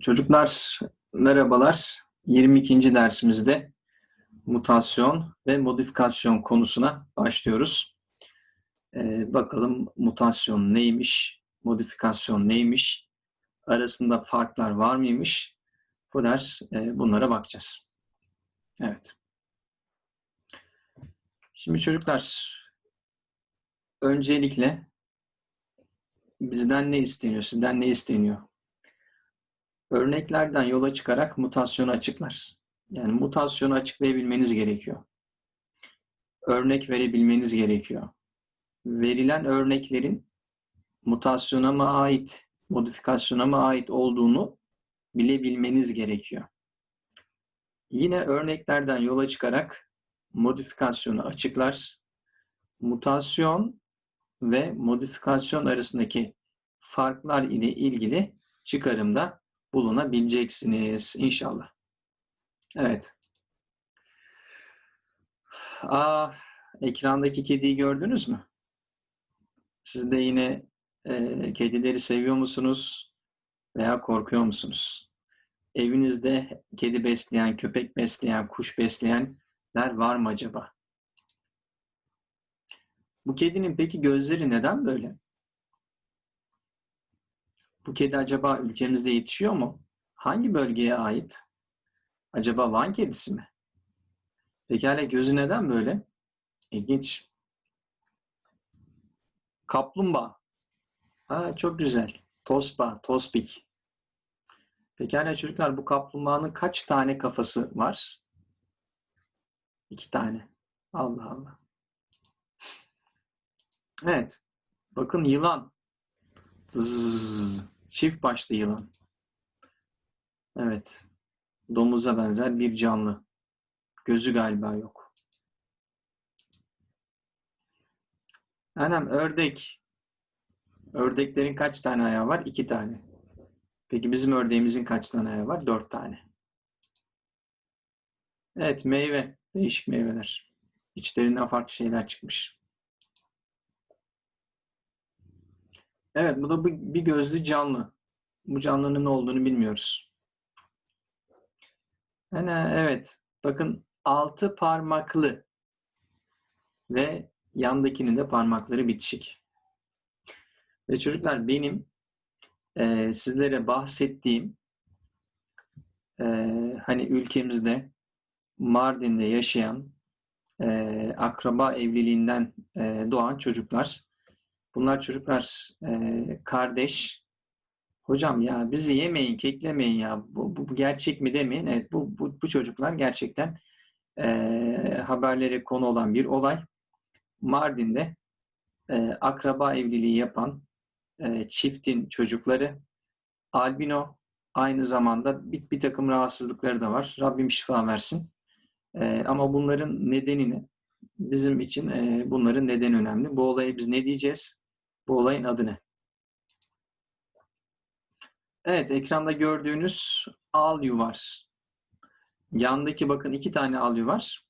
Çocuklar merhabalar. 22. dersimizde mutasyon ve modifikasyon konusuna başlıyoruz. Ee, bakalım mutasyon neymiş, modifikasyon neymiş, arasında farklar var mıymış? Bu ders e, bunlara bakacağız. Evet. Şimdi çocuklar öncelikle bizden ne isteniyor, sizden ne isteniyor? Örneklerden yola çıkarak mutasyonu açıklar. Yani mutasyonu açıklayabilmeniz gerekiyor. Örnek verebilmeniz gerekiyor. Verilen örneklerin mutasyona mı ait, modifikasyona mı ait olduğunu bilebilmeniz gerekiyor. Yine örneklerden yola çıkarak modifikasyonu açıklar. Mutasyon ve modifikasyon arasındaki farklar ile ilgili çıkarımda bulunabileceksiniz inşallah. Evet. Aa, ekrandaki kediyi gördünüz mü? Siz de yine e, kedileri seviyor musunuz veya korkuyor musunuz? Evinizde kedi besleyen, köpek besleyen, kuş besleyenler var mı acaba? Bu kedinin peki gözleri neden böyle? Bu kedi acaba ülkemizde yetişiyor mu? Hangi bölgeye ait? Acaba Van kedisi mi? Pekala gözü neden böyle? İlginç. Kaplumbağa. Ha, çok güzel. Tosba, tospik. Pekala çocuklar bu kaplumbağanın kaç tane kafası var? İki tane. Allah Allah. Evet. Bakın yılan. Zzz. Çift başlı yılan. Evet. Domuza benzer bir canlı. Gözü galiba yok. Annem ördek. Ördeklerin kaç tane ayağı var? İki tane. Peki bizim ördeğimizin kaç tane ayağı var? Dört tane. Evet meyve. Değişik meyveler. İçlerinden farklı şeyler çıkmış. Evet, bu da bir gözlü canlı. Bu canlının ne olduğunu bilmiyoruz. Yani evet, bakın altı parmaklı ve yandakinin de parmakları bitişik. Ve çocuklar benim e, sizlere bahsettiğim e, hani ülkemizde Mardin'de yaşayan e, akraba evliliğinden e, doğan çocuklar Bunlar çocuklar e, kardeş. Hocam ya bizi yemeyin, keklemeyin ya. Bu, bu, bu gerçek mi demeyin. Evet bu, bu, bu çocuklar gerçekten e, haberlere konu olan bir olay. Mardin'de e, akraba evliliği yapan e, çiftin çocukları albino aynı zamanda bir, bir takım rahatsızlıkları da var. Rabbim şifa versin. E, ama bunların nedenini bizim için e, bunların neden önemli. Bu olaya biz ne diyeceğiz? Bu olayın adı ne? Evet, ekranda gördüğünüz al var. Yandaki bakın iki tane al var.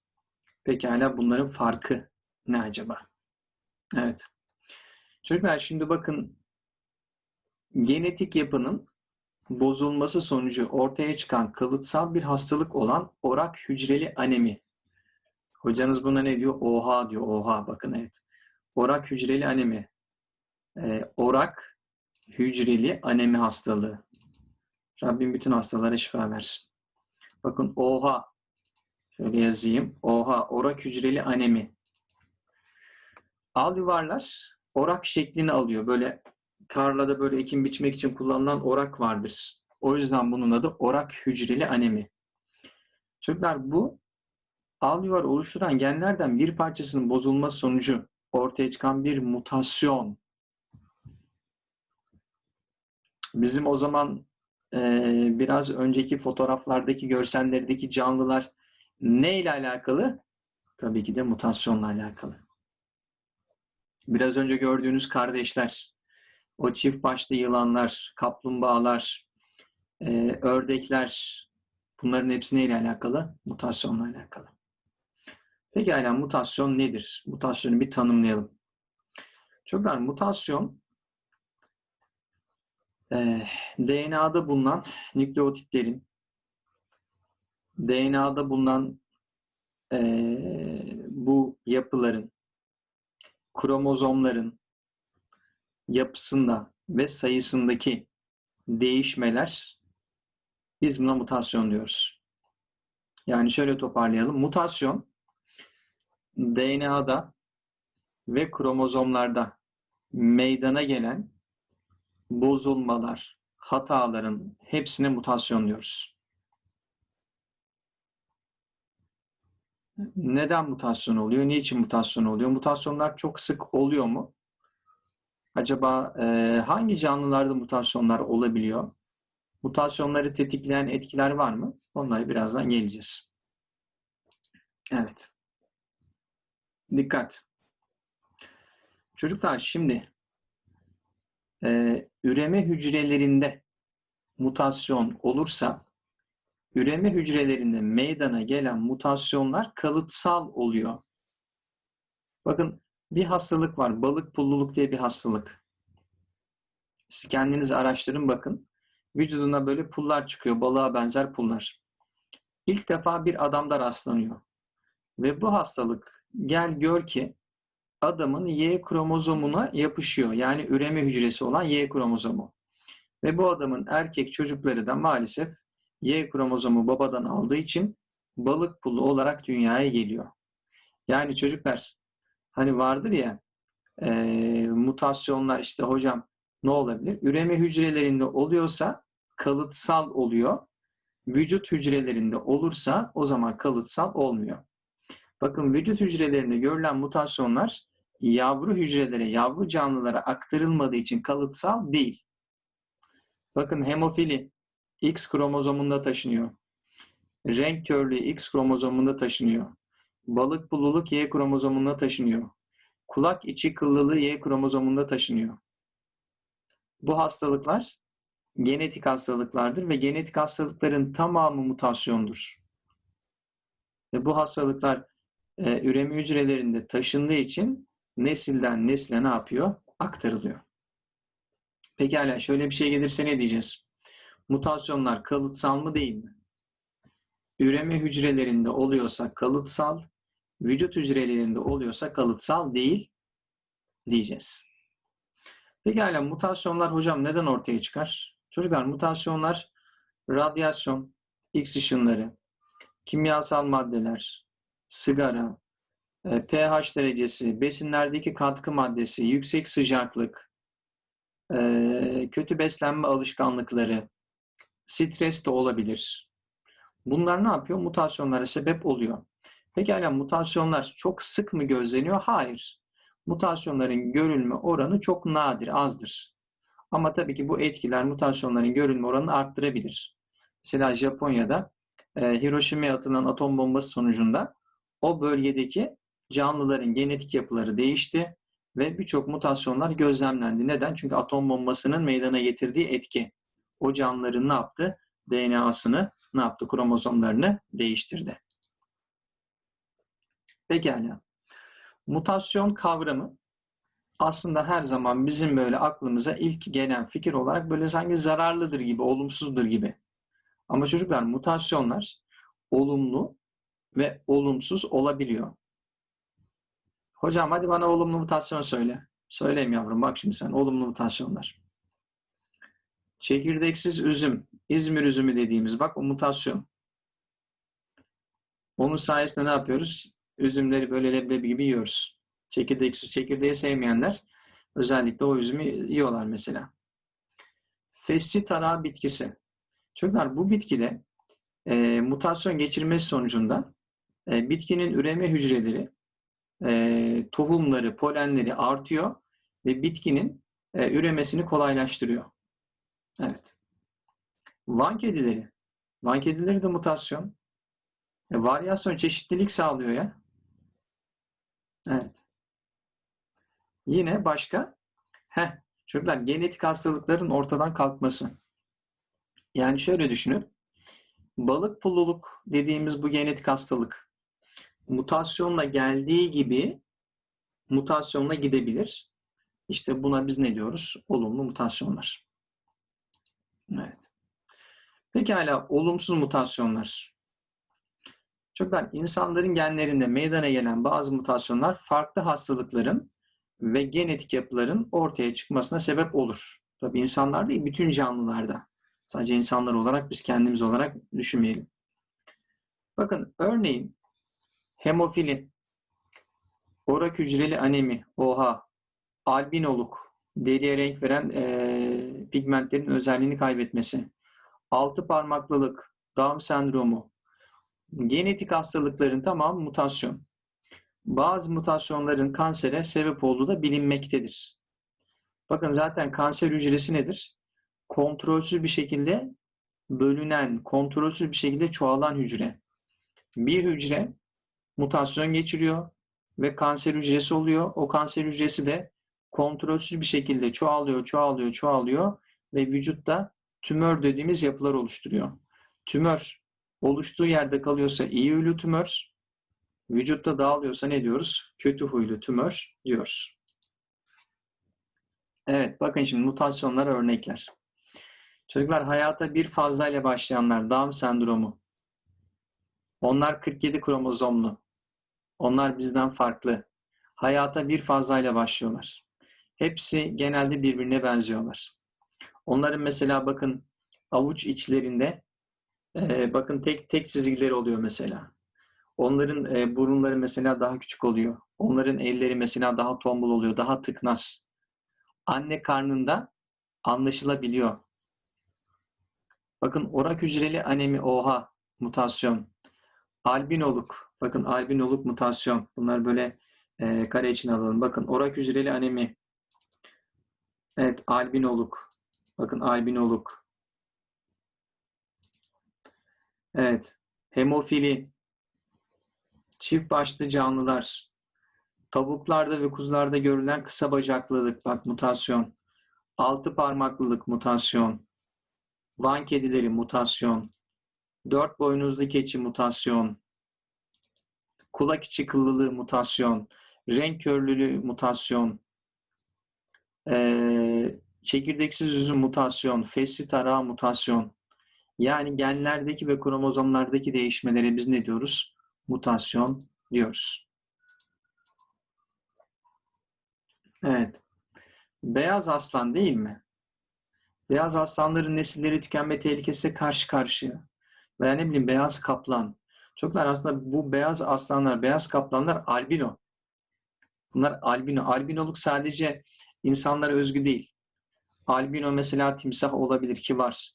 Pekala bunların farkı ne acaba? Evet. Çocuklar şimdi bakın genetik yapının bozulması sonucu ortaya çıkan kalıtsal bir hastalık olan orak hücreli anemi. Hocanız buna ne diyor? Oha diyor. Oha bakın evet. Orak hücreli anemi e, orak hücreli anemi hastalığı. Rabbim bütün hastalara şifa versin. Bakın OHA şöyle yazayım. OHA orak hücreli anemi. Al yuvarlar orak şeklini alıyor. Böyle tarlada böyle ekim biçmek için kullanılan orak vardır. O yüzden bunun adı orak hücreli anemi. Çocuklar bu al yuvar oluşturan genlerden bir parçasının bozulması sonucu ortaya çıkan bir mutasyon Bizim o zaman e, biraz önceki fotoğraflardaki görsellerdeki canlılar ne ile alakalı? Tabii ki de mutasyonla alakalı. Biraz önce gördüğünüz kardeşler, o çift başlı yılanlar, kaplumbağalar, e, ördekler, bunların hepsi neyle alakalı? Mutasyonla alakalı. Peki hala mutasyon nedir? Mutasyonu bir tanımlayalım. Çocuklar mutasyon Ee, DNA'da bulunan nükleotitlerin DNA'da bulunan ee, bu yapıların kromozomların yapısında ve sayısındaki değişmeler biz buna mutasyon diyoruz. Yani şöyle toparlayalım. Mutasyon DNA'da ve kromozomlarda meydana gelen bozulmalar, hataların hepsine mutasyon diyoruz. Neden mutasyon oluyor? Niçin mutasyon oluyor? Mutasyonlar çok sık oluyor mu? Acaba e, hangi canlılarda mutasyonlar olabiliyor? Mutasyonları tetikleyen etkiler var mı? Onlara birazdan geleceğiz. Evet. Dikkat. Çocuklar şimdi e, üreme hücrelerinde mutasyon olursa üreme hücrelerinde meydana gelen mutasyonlar kalıtsal oluyor. Bakın bir hastalık var. Balık pulluluk diye bir hastalık. Siz kendiniz araştırın bakın. Vücuduna böyle pullar çıkıyor. Balığa benzer pullar. İlk defa bir adamda rastlanıyor. Ve bu hastalık gel gör ki adamın Y kromozomuna yapışıyor. Yani üreme hücresi olan Y kromozomu. Ve bu adamın erkek çocukları da maalesef Y kromozomu babadan aldığı için balık pulu olarak dünyaya geliyor. Yani çocuklar hani vardır ya e, mutasyonlar işte hocam ne olabilir? Üreme hücrelerinde oluyorsa kalıtsal oluyor. Vücut hücrelerinde olursa o zaman kalıtsal olmuyor. Bakın vücut hücrelerinde görülen mutasyonlar yavru hücrelere, yavru canlılara aktarılmadığı için kalıtsal değil. Bakın hemofili X kromozomunda taşınıyor. Renk körlüğü X kromozomunda taşınıyor. Balık pululuk Y kromozomunda taşınıyor. Kulak içi kıllılığı Y kromozomunda taşınıyor. Bu hastalıklar genetik hastalıklardır ve genetik hastalıkların tamamı mutasyondur. Ve bu hastalıklar e, üreme hücrelerinde taşındığı için nesilden nesile ne yapıyor? Aktarılıyor. Pekala şöyle bir şey gelirse ne diyeceğiz? Mutasyonlar kalıtsal mı değil mi? Üreme hücrelerinde oluyorsa kalıtsal, vücut hücrelerinde oluyorsa kalıtsal değil diyeceğiz. Pekala mutasyonlar hocam neden ortaya çıkar? Çocuklar mutasyonlar radyasyon, X ışınları, kimyasal maddeler, sigara, pH derecesi, besinlerdeki katkı maddesi, yüksek sıcaklık, e, kötü beslenme alışkanlıkları, stres de olabilir. Bunlar ne yapıyor? Mutasyonlara sebep oluyor. Pekala mutasyonlar çok sık mı gözleniyor? Hayır. Mutasyonların görülme oranı çok nadir, azdır. Ama tabii ki bu etkiler mutasyonların görülme oranını arttırabilir. Mesela Japonya'da e, Hiroşima'ya atılan atom bombası sonucunda o bölgedeki canlıların genetik yapıları değişti ve birçok mutasyonlar gözlemlendi. Neden? Çünkü atom bombasının meydana getirdiği etki o canlıların ne yaptı? DNA'sını ne yaptı? Kromozomlarını değiştirdi. Pekala. Mutasyon kavramı aslında her zaman bizim böyle aklımıza ilk gelen fikir olarak böyle sanki zararlıdır gibi, olumsuzdur gibi. Ama çocuklar mutasyonlar olumlu ve olumsuz olabiliyor. Hocam hadi bana olumlu mutasyon söyle. Söyleyeyim yavrum bak şimdi sen olumlu mutasyonlar. Çekirdeksiz üzüm, İzmir üzümü dediğimiz bak o mutasyon. Onun sayesinde ne yapıyoruz? Üzümleri böyle leblebi gibi yiyoruz. Çekirdeksiz, çekirdeği sevmeyenler özellikle o üzümü yiyorlar mesela. Fesçi tarağı bitkisi. Çocuklar bu bitkide e, mutasyon geçirmesi sonucunda e, bitkinin üreme hücreleri, e, tohumları, polenleri artıyor ve bitkinin e, üremesini kolaylaştırıyor. Evet. Van kedileri. Van kedileri de mutasyon. E, varyasyon, çeşitlilik sağlıyor ya. Evet. Yine başka? Heh, çocuklar genetik hastalıkların ortadan kalkması. Yani şöyle düşünün. Balık pulluluk dediğimiz bu genetik hastalık mutasyonla geldiği gibi mutasyonla gidebilir. İşte buna biz ne diyoruz? Olumlu mutasyonlar. Evet. Pekala olumsuz mutasyonlar. Çocuklar insanların genlerinde meydana gelen bazı mutasyonlar farklı hastalıkların ve genetik yapıların ortaya çıkmasına sebep olur. Tabii insanlar değil, bütün canlılarda. Sadece insanlar olarak biz kendimiz olarak düşünmeyelim. Bakın örneğin hemofili, orak hücreli anemi, OHA, albinoluk, deriye renk veren e, pigmentlerin özelliğini kaybetmesi, altı parmaklılık, Down sendromu, genetik hastalıkların tamamı mutasyon. Bazı mutasyonların kansere sebep olduğu da bilinmektedir. Bakın zaten kanser hücresi nedir? Kontrolsüz bir şekilde bölünen, kontrolsüz bir şekilde çoğalan hücre. Bir hücre mutasyon geçiriyor ve kanser hücresi oluyor. O kanser hücresi de kontrolsüz bir şekilde çoğalıyor, çoğalıyor, çoğalıyor ve vücutta tümör dediğimiz yapılar oluşturuyor. Tümör oluştuğu yerde kalıyorsa iyi huylu tümör, vücutta dağılıyorsa ne diyoruz? Kötü huylu tümör diyoruz. Evet, bakın şimdi mutasyonlara örnekler. Çocuklar hayata bir fazlayla başlayanlar, Down sendromu. Onlar 47 kromozomlu. Onlar bizden farklı. Hayata bir fazlayla başlıyorlar. Hepsi genelde birbirine benziyorlar. Onların mesela bakın avuç içlerinde e, bakın tek tek çizgileri oluyor mesela. Onların e, burunları mesela daha küçük oluyor. Onların elleri mesela daha tombul oluyor, daha tıknaz. Anne karnında anlaşılabiliyor. Bakın orak hücreli anemi OHA mutasyon. Albinoluk. Bakın albinoluk mutasyon. Bunlar böyle e, kare için alalım. Bakın orak hücreli anemi. Evet albinoluk. Bakın albinoluk. Evet. Hemofili. Çift başlı canlılar. Tavuklarda ve kuzularda görülen kısa bacaklılık. Bak mutasyon. Altı parmaklılık mutasyon. Van kedileri mutasyon. Dört boynuzlu keçi mutasyon. Kulak içi kıllılığı mutasyon. Renk körlülüğü mutasyon. Ee, çekirdeksiz üzüm mutasyon. Fesli tarağı mutasyon. Yani genlerdeki ve kromozomlardaki değişmelere biz ne diyoruz? Mutasyon diyoruz. Evet. Beyaz aslan değil mi? Beyaz aslanların nesilleri tükenme tehlikesiyle karşı karşıya. Veya ne bileyim beyaz kaplan. Çoklar aslında bu beyaz aslanlar, beyaz kaplanlar albino. Bunlar albino. Albinoluk sadece insanlara özgü değil. Albino mesela timsah olabilir ki var.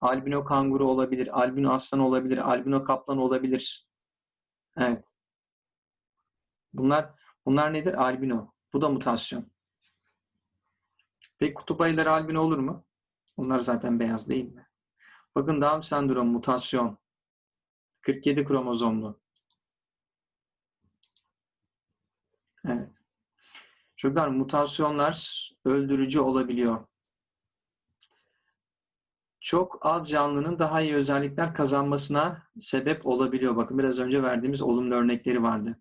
Albino kanguru olabilir, albino aslan olabilir, albino kaplan olabilir. Evet. Bunlar bunlar nedir? Albino. Bu da mutasyon. Peki kutup ayıları albino olur mu? Onlar zaten beyaz değil mi? Bakın Down sendrom mutasyon. 47 kromozomlu. Evet. Çocuklar mutasyonlar öldürücü olabiliyor. Çok az canlının daha iyi özellikler kazanmasına sebep olabiliyor. Bakın biraz önce verdiğimiz olumlu örnekleri vardı.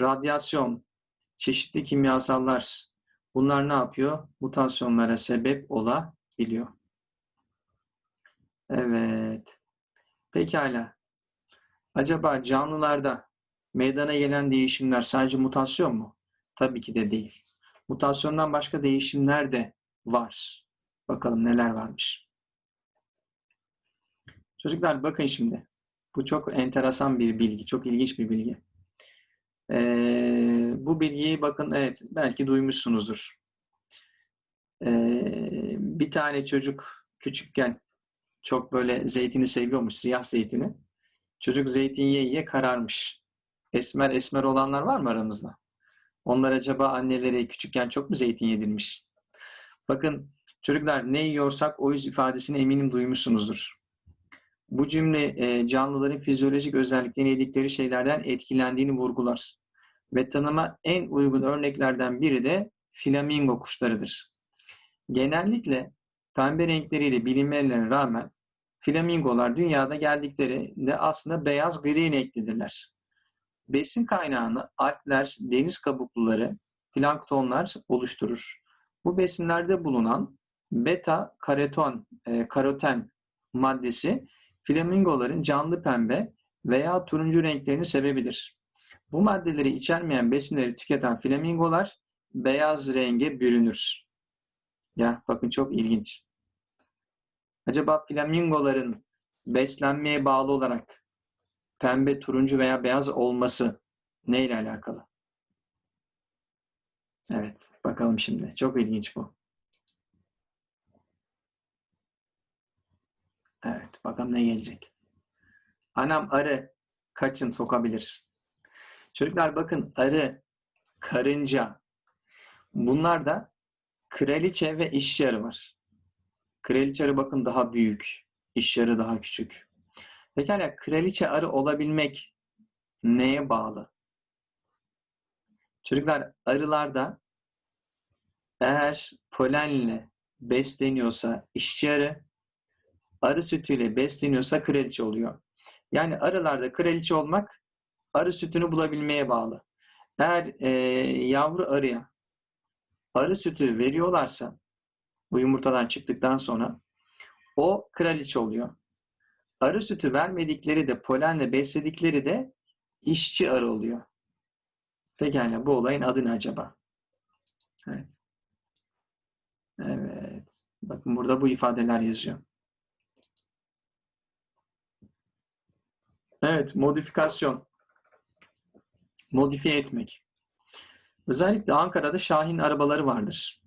Radyasyon, çeşitli kimyasallar bunlar ne yapıyor? Mutasyonlara sebep olabiliyor. Evet. Pekala. Acaba canlılarda meydana gelen değişimler sadece mutasyon mu? Tabii ki de değil. Mutasyondan başka değişimler de var. Bakalım neler varmış. Çocuklar bakın şimdi. Bu çok enteresan bir bilgi, çok ilginç bir bilgi. Ee, bu bilgiyi bakın evet belki duymuşsunuzdur. Ee, bir tane çocuk küçükken çok böyle zeytini seviyormuş, siyah zeytini. Çocuk zeytin yiye yiye kararmış. Esmer esmer olanlar var mı aramızda? Onlar acaba anneleri küçükken çok mu zeytin yedirmiş? Bakın çocuklar ne yiyorsak o yüz ifadesini eminim duymuşsunuzdur. Bu cümle e, canlıların fizyolojik özelliklerini yedikleri şeylerden etkilendiğini vurgular. Ve tanıma en uygun örneklerden biri de flamingo kuşlarıdır. Genellikle pembe renkleriyle bilinmelerine rağmen flamingolar dünyada geldiklerinde aslında beyaz gri renklidirler. Besin kaynağını alpler, deniz kabukluları, planktonlar oluşturur. Bu besinlerde bulunan beta karoten, e, karoten maddesi flamingoların canlı pembe veya turuncu renklerinin sebebidir. Bu maddeleri içermeyen besinleri tüketen flamingolar beyaz renge bürünür. Ya bakın çok ilginç. Acaba flamingoların beslenmeye bağlı olarak pembe, turuncu veya beyaz olması neyle alakalı? Evet, bakalım şimdi. Çok ilginç bu. Evet, bakalım ne gelecek. Anam arı kaçın sokabilir. Çocuklar bakın arı, karınca bunlar da kraliçe ve işçi arı var. Kraliçe arı bakın daha büyük, işçi arı daha küçük. Pekala kraliçe arı olabilmek neye bağlı? Çocuklar arılarda eğer polenle besleniyorsa işçi arı, arı sütüyle besleniyorsa kraliçe oluyor. Yani arılarda kraliçe olmak arı sütünü bulabilmeye bağlı. Eğer e, yavru arıya arı sütü veriyorlarsa bu yumurtadan çıktıktan sonra o kraliçe oluyor. Arı sütü vermedikleri de polenle besledikleri de işçi arı oluyor. Pekala bu olayın adı ne acaba? Evet. Evet. Bakın burada bu ifadeler yazıyor. Evet, modifikasyon. Modifiye etmek. Özellikle Ankara'da Şahin arabaları vardır.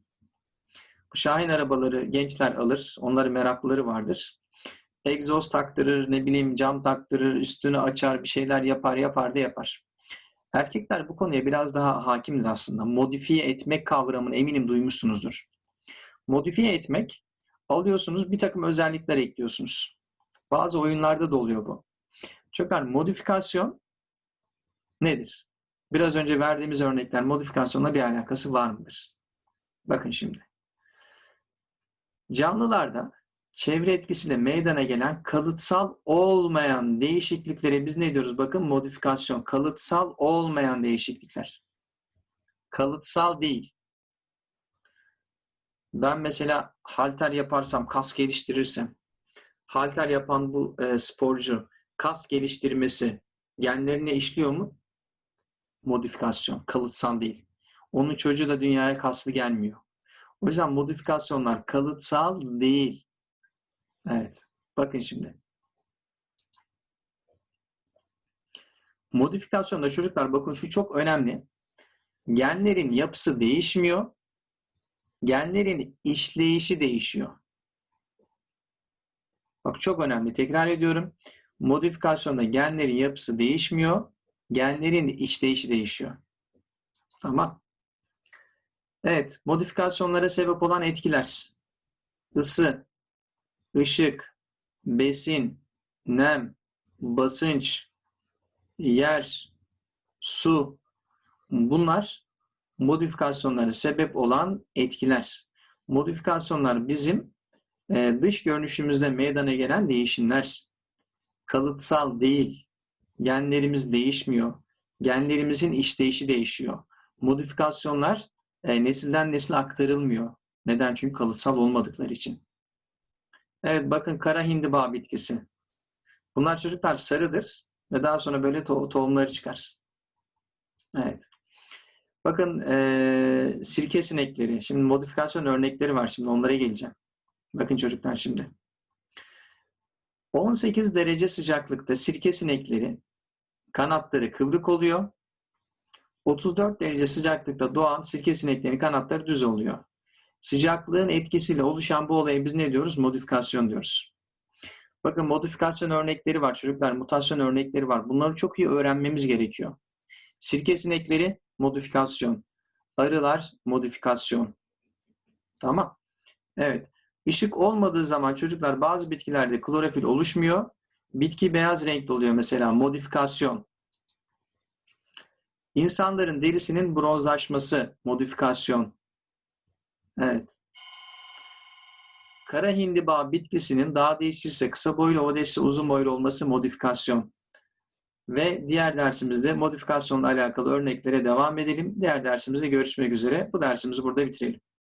Bu Şahin arabaları gençler alır. Onların meraklıları vardır. Egzoz taktırır, ne bileyim cam taktırır, üstünü açar, bir şeyler yapar, yapar da yapar. Erkekler bu konuya biraz daha hakimdir aslında. Modifiye etmek kavramını eminim duymuşsunuzdur. Modifiye etmek, alıyorsunuz bir takım özellikler ekliyorsunuz. Bazı oyunlarda da oluyor bu. Çocuklar modifikasyon nedir? Biraz önce verdiğimiz örnekler modifikasyonla bir alakası var mıdır? Bakın şimdi. Canlılarda çevre etkisiyle meydana gelen kalıtsal olmayan değişikliklere biz ne diyoruz? Bakın modifikasyon. Kalıtsal olmayan değişiklikler. Kalıtsal değil. Ben mesela halter yaparsam, kas geliştirirsem, halter yapan bu e, sporcu kas geliştirmesi genlerine işliyor mu? Modifikasyon, kalıtsal değil. Onun çocuğu da dünyaya kaslı gelmiyor. O yüzden modifikasyonlar kalıtsal değil. Evet. Bakın şimdi. Modifikasyonda çocuklar bakın şu çok önemli. Genlerin yapısı değişmiyor. Genlerin işleyişi değişiyor. Bak çok önemli. Tekrar ediyorum. Modifikasyonda genlerin yapısı değişmiyor. Genlerin işleyişi değişiyor. Tamam. Evet. Modifikasyonlara sebep olan etkiler. Isı, ışık, besin, nem, basınç, yer, su bunlar modifikasyonlara sebep olan etkiler. Modifikasyonlar bizim e, dış görünüşümüzde meydana gelen değişimler. Kalıtsal değil. Genlerimiz değişmiyor. Genlerimizin işleyişi değişiyor. Modifikasyonlar e, nesilden nesile aktarılmıyor. Neden? Çünkü kalıtsal olmadıkları için. Evet bakın kara hindiba bitkisi. Bunlar çocuklar sarıdır ve daha sonra böyle to tohumları çıkar. Evet. Bakın e, sirke sinekleri. Şimdi modifikasyon örnekleri var. Şimdi onlara geleceğim. Bakın çocuklar şimdi. 18 derece sıcaklıkta sirke sinekleri kanatları kıvrık oluyor. 34 derece sıcaklıkta doğan sirke sineklerinin kanatları düz oluyor. Sıcaklığın etkisiyle oluşan bu olaya biz ne diyoruz? Modifikasyon diyoruz. Bakın modifikasyon örnekleri var çocuklar, mutasyon örnekleri var. Bunları çok iyi öğrenmemiz gerekiyor. Sirke sinekleri modifikasyon, arılar modifikasyon. Tamam. Evet. Işık olmadığı zaman çocuklar bazı bitkilerde klorofil oluşmuyor. Bitki beyaz renkli oluyor mesela modifikasyon. İnsanların derisinin bronzlaşması modifikasyon. Evet. Kara hindiba bitkisinin daha değişirse kısa boylu, o değişirse uzun boylu olması modifikasyon. Ve diğer dersimizde modifikasyonla alakalı örneklere devam edelim. Diğer dersimizde görüşmek üzere. Bu dersimizi burada bitirelim.